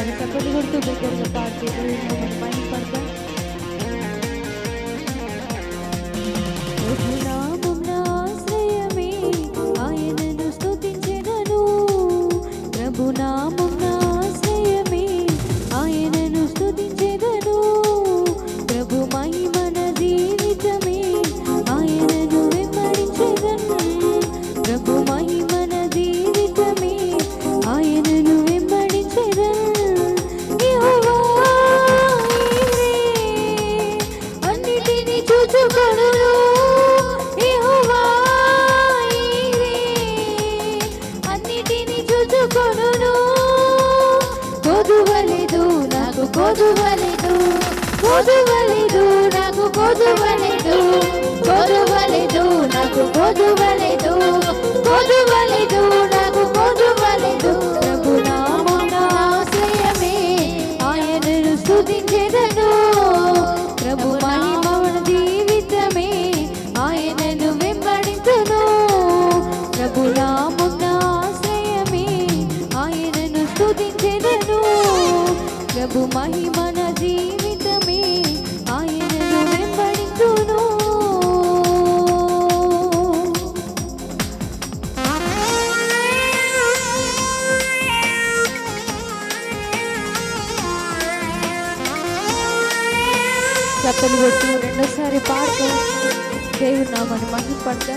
Mereka keluar untuk dari tempat itu yang paling ಓದುವಲಿದು ಓದುವಲಿದು ನಗು ಓದುವಲಿದು ಓದುವಲಿದು ನಗು ಓದುವಲಿದು ಓದುವಲಿದು మహోన్నతుడు మహిమన జీవితమే ఆయనను వెంబడించును చెప్పలు కొట్టు రెండోసారి పాడుతూ. దేవుడు నామని మహిపడ్డా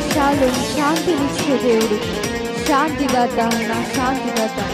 శాంతినిచ్చే దేవుడు. శాంతిదాత నా శాంతిదాత.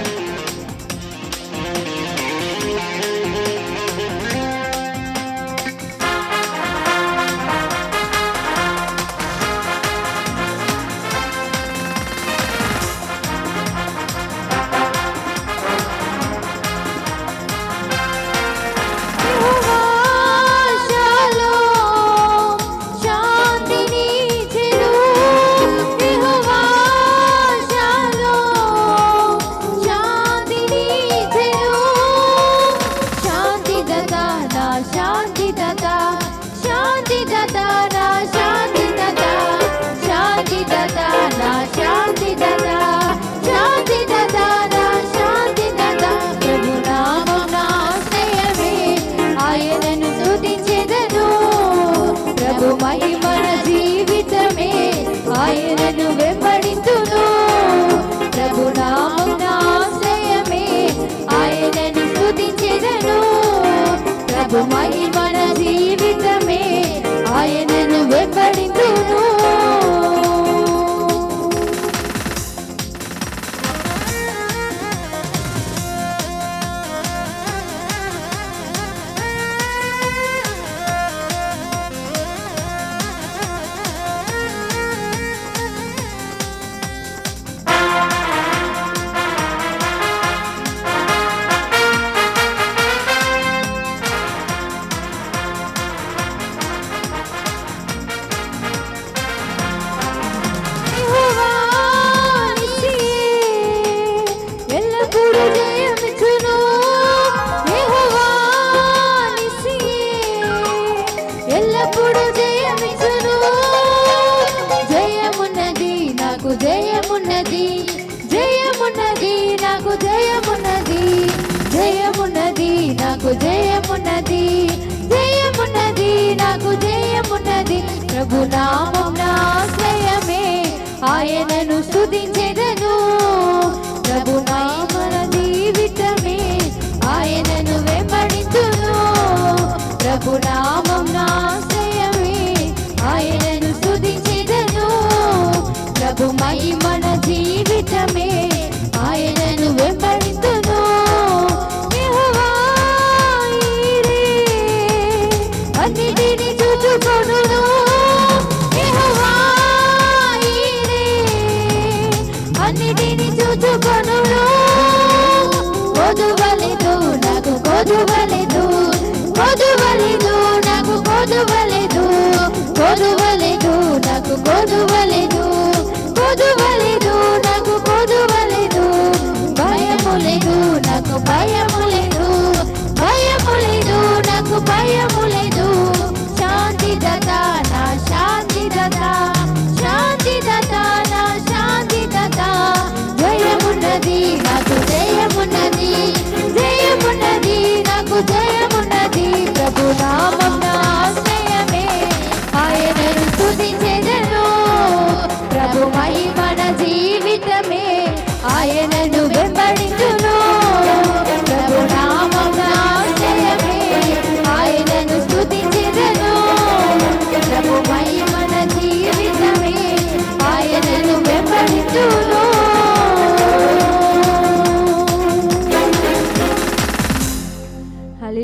Ay do. ఆయనను